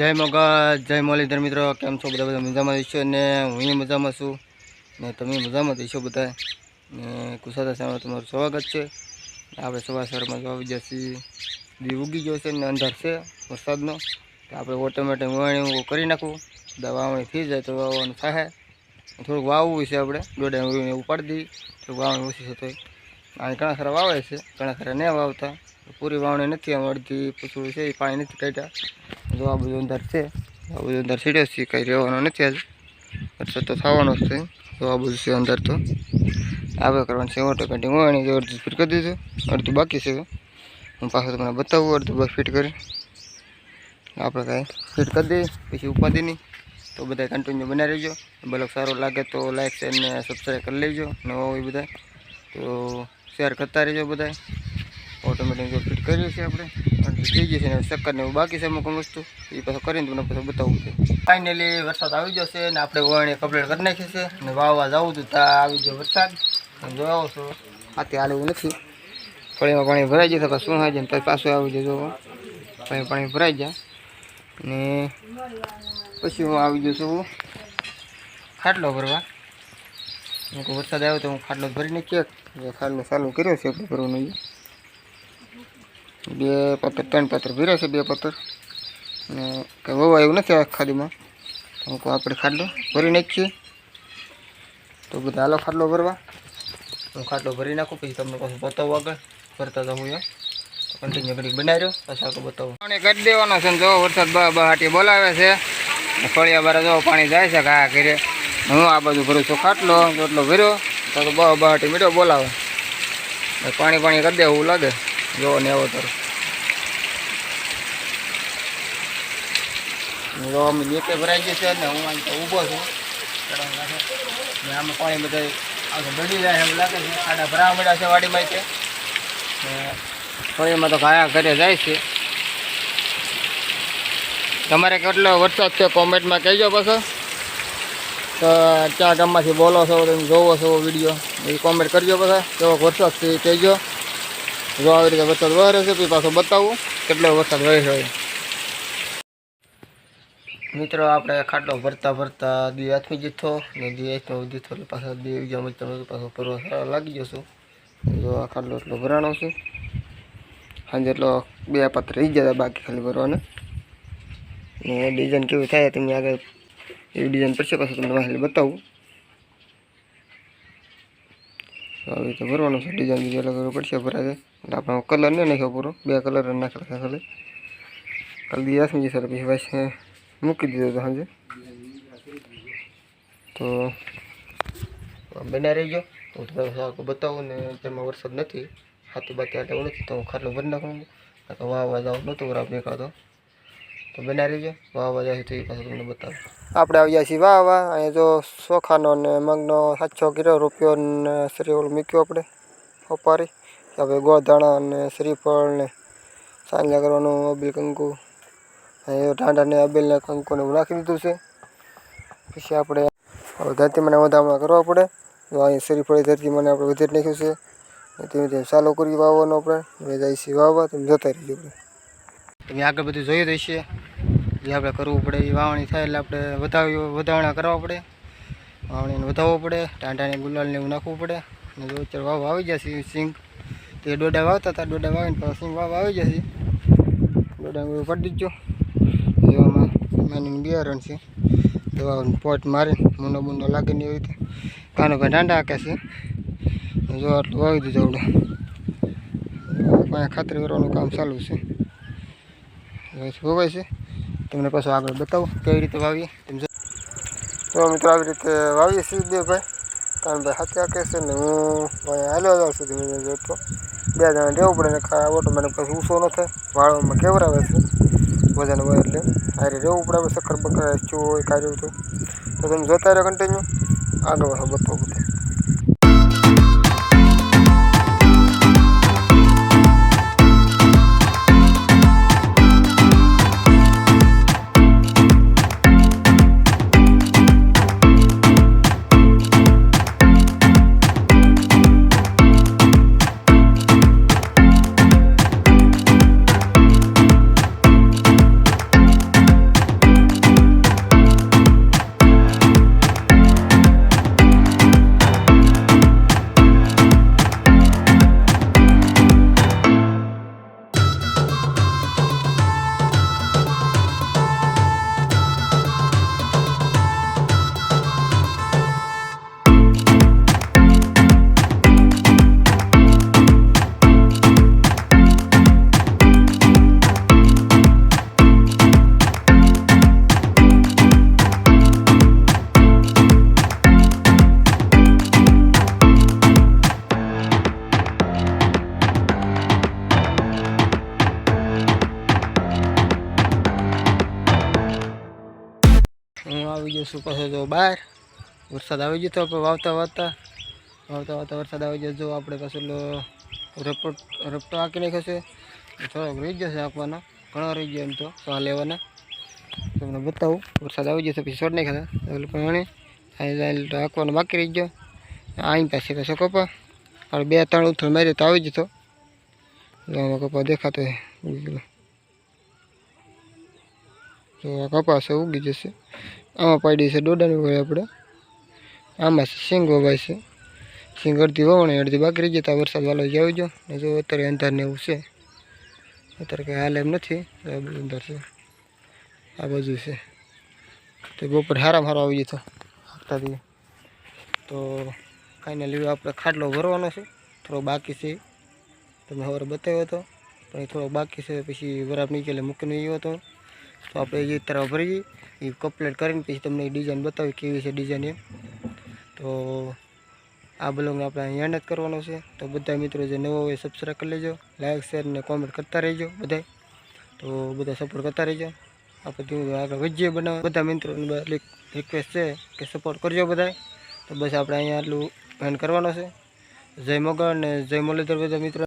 જય મગજ જય મોલીધર મિત્રો, કેમ છો બધા? બધા મજામાં હશો ને હું મજામાં છું. ને તમે મજામાં જઈશો બધા ને કુશાતા સામે તમારું સ્વાગત છે. આપણે સવાર સવારમાં જો આવી બી દી ઉગી ગયો છે ને અંધાર છે વરસાદનો. તો આપણે ઓટોમેટિક વાવણી કરી નાખું. બધા વાવણી થઈ જાય તો વાવવાનું થાય. થોડુંક વાવવું છે આપણે. દોડા એવું પાડી દઈએ. તો વાવણી ઓછી છે તોય. અહીં ઘણા ખરા વાવે છે, ઘણા ખરા નહીં વાવતા. પૂરી વાવણી નથી આમ અડધી પૂછડું છે, એ પાણી નથી કાઢ્યા. જો આ બધું અંદર છે આ બધું અંદર સીડ્યો છે કંઈ રહેવાનો નથી આજે વરસાદ તો થવાનો જ છે તો આ બધું છે અંદર તો આવે કરવાનું છે ઓટો કાઢી હું એની અડધું ફિટ કરી દીધું અડધું બાકી છે હું પાછું તમને બતાવું અડધું બસ ફિટ કરી આપણે કાંઈ ફિટ કરી દઈએ પછી ઉપાધિની તો બધા કન્ટિન્યુ બનાવી રહેજો બ્લોગ સારો લાગે તો લાઈક શેર ને સબસ્ક્રાઈબ કરી લેજો નવા હોય બધા તો શેર કરતા રહેજો બધા ઓટોમેટિક ફિટ કરીએ છીએ આપણે. અને થઈ જશે ને ચક્કર ને બાકી છે અમુક વસ્તુ. એ પાછું કરીને તમને પછી બતાવું છે. ફાઇનલી વરસાદ આવી જશે ને આપણે વરણી કમ્પ્લીટ કરી નાખી છે. અને વાવવા જવું હતું ત્યાં આવી ગયો વરસાદ. તમે જો આવો છો. હાથે હાલવું નથી. પાણીમાં પાણી ભરાઈ જાય તો શું થાય છે ને પછી આવી જાય જો પાણી પાણી ભરાઈ જાય. ને પછી હું આવી જઉં છું ખાટલો ભરવા. વરસાદ આવ્યો તો હું ખાટલો ભરી નાખ્યો ખાટલો ચાલુ કર્યો છે ભરવાનું. બે પથ્થર, ત્રણ પથ્થર ભીરા છે બે પથ્થર. ને કંઈ વવા એવું નથી આ ખાડીમાં. અમુક આપણે ખાટલો ભરી નાખીએ. તો બધા, હાલો ખાટલો ભરવા. હું ખાટલો ભરી નાખું, પછી તમને પાછું બતાવું આગળ. ભરતા જાઉં એમ કન્ટિન્યુ કરી બનાવી રહ્યો પછી આગળ બતાવું. પાણી કરી દેવાનો છે જો, વરસાદ બા બહાટી બોલાવે છે. ફળિયા બારા જો, પાણી જાય છે ઘા કરે હું આ બાજુ ભરું છું ખાટલો એટલો ભર્યો. તો તો બહુ બહાટી મીઠો બોલાવે. પાણી પાણી કરી દેવું લાગે. જો ને એવો તારો. જો અમે નીચે ભરાઈ ગઈ છે ને હું અહીં ઊભો છું. ને આમાં પાણી બધા આગળ બળી જાય એમ લાગે છે. ખાડા ભરાવા મળ્યા છે વાડીમાં છે ને તો ઘાયા ઘરે જાય છે. તમારે કેટલો વરસાદ છે કોમેન્ટમાં કહેજો પાછો. તો ક્યાં ગામમાંથી બોલો છો, તમે જોવો છો વીડિયો. એ કોમેન્ટ કરજો પાછા. કેવો વરસાદ છે કહેજો. જો આવી રીતે વરસાદ વહે છે પછી પાછો બતાવું કેટલો વરસાદ વહે છે. મિત્રો, આપણે ખાટલો ભરતા ભરતા દી હાથમી જીથો ને દી હાથમાં દીધો એટલે પાછા દી બીજા તમે પાછો ભરવા સારા લાગી જશું. જો આ ખાટલો એટલો ભરાણો છે. સાંજે એટલો બે પાત્ર રહી જતા બાકી ખાલી ભરવાને. ને ડિઝાઇન કેવી થાય તમે આગળ એવી ડિઝાઇન પડશે, પાછું તમને ખાલી બતાવું. તો આવી રીતે ભરવાનું છે ડિઝાઇન બીજી અલગ અલગ પડશે ભરાશે એટલે આપણે કલર નહીં નાખ્યો પૂરો. બે કલર નાખેલા છે ખાલી. કાલે દી સર પછી ભાઈ મૂકી દીધો તો સાંજે. તો બના રહી ગયો હું તમને આખું બતાવું ને તેમાં વરસાદ નથી. હાથી બાતી એટલે નથી, તો હું ખાલી ભરી નાખું. વાહ વાવવા જવું નહોતું બરાબર નીકળતો તો બના રહીજો વાહ જાય તો એ પાછું તમને બતાવું. આપણે આવ્યા છીએ. વાવવા અહીંયા જો ચોખાનો ને મગનો સાતસો કિલો રૂપિયો ને શ્રીફળ મૂક્યો આપણે ઓપારી હવે ગોળધાણા અને શ્રીફળ ને સાંજા કરવાનું અબીલ કંકુ. અહીંયા ટાંડા ને અબીલ ને કંકુ ને નાખી દીધું છે. પછી આપણે હવે ધરતી મને વધામણા કરવા પડે. જો અહીં શ્રીફળી ધરતી મને આપણે વધારી નાખ્યું છે. ધીમે ધીમે ચાલુ કરી વાવવાનું આપણે. જાય છે વાવવા તમે જતા રહીજો. આપણે તમે આગળ બધું જોઈ રહી છે જે આપણે કરવું પડે એ વાવણી થાય એટલે આપણે વધાવી વધારણા કરવા પડે. વાવણીને વધાવવો પડે ટાંટાને ગુલાલને એવું નાખવું પડે. અને જો અત્યારે વાવ આવી જશે સિંગ. તે ડોડા વાવતા હતા, ડોડા વાવીને પછી સિંગ વાવ આવી જશે. ડોડા કાઢી દીજો એવામાં માની બિયારણ છે. દવાનું પોટ મારીને મૂંડો લાગે ને એવી રીતે. કાનો ભાઈ ડાંડા હાકે છે. જો આટલું વાવી દીધું આપણે. ખાતરી કરવાનું કામ ચાલુ છે. વવાય છે? તમને પાછું આગળ બતાવું કેવી રીતે વાવીએ. તેમ તો મિત્રો આવી રીતે વાવીએ છીએ બે ભાઈ. કારણ ભાઈ હાથે હાકે છે ને હું હાલ્યો જાઉં છું ધીમે ધીમે જોતો. બે જણા રહેવું પડે ને ઓટો ઓટોમેટિક પછી ઊંચો ન થાય. વાળવામાં કેવરાવે છે. વજન હોય એટલે હારે રહેવું પડે આપણે શક્કર બક્કર ચૂ હોય કાર્યું તો. તમે જોતા રહ્યો કન્ટિન્યુ આગળ બતાવું બધું. શું પાછો જો બહાર વરસાદ આવી ગયો તો વાવતા વાવતા વાવતા વાવતા વરસાદ આવી ગયો. જો આપણે પાછું રપટ રપટો આંકી નાખ્યો છે. થોડોક રહી ગયો છે આંકવાનો ઘણો રહી ગયો એમ તો સવા લેવાના. તમને બતાવું, વરસાદ આવી ગયો તો પછી છોડ નાખ્યા હતા. એટલે પણ આંકવાનો બાકી રહી ગયો. અહીં પાસે તો કપા. બે ત્રણ ઉથળ માર્યો તો આવી જતો. કપા દેખાતો તો આ કપાસ ઉગી જશે. આમાં પાડી છે દોડાની હોય આપણે. આમાં સિંગ વવાય છે. સિંગ અડધી વવણે, અડધી બાકી રહી જતા વરસાદ વાલો જ આવી ગયો. ને જો અત્યારે અંધાર ને એવું છે. અત્યારે કંઈ હાલ એમ નથી. તો અંધાર છે. આ બાજુ છે. તો બપોર હારા હારો આવી જતો હાથાથી તો કાંઈ લીધે આપણે ખાટલો ભરવાનો છે. થોડો બાકી છે. તમે સવારે બતાવ્યો હતો. પણ થોડો બાકી છે, પછી બરાબર નીચે મૂકીને ગયો હતો. તો આપણે એ તરફ ભરીએ એ કમ્પ્લીટ કરીને પછી તમને ડિઝાઇન બતાવી કેવી છે ડિઝાઇન એમ. તો આ બ્લોગને આપણે અહીંયા જ કરવાનો છે. તો બધા મિત્રો જે નવો હોય સબસ્ક્રાઈબ કરી લેજો લાઇક શેર અને કોમેન્ટ કરતા રહેજો બધાય. તો બધા સપોર્ટ કરતા રહેજો. આપણે ધીમે આગળ વધીએ બનાવવા. બધા મિત્રોને રિક્વેસ્ટ છે કે સપોર્ટ કરજો બધાય. તો બસ આપણે અહીંયા આટલું એન્ડ કરવાનો છે. જય મગર અને જય મુરલીધર બધા મિત્રો.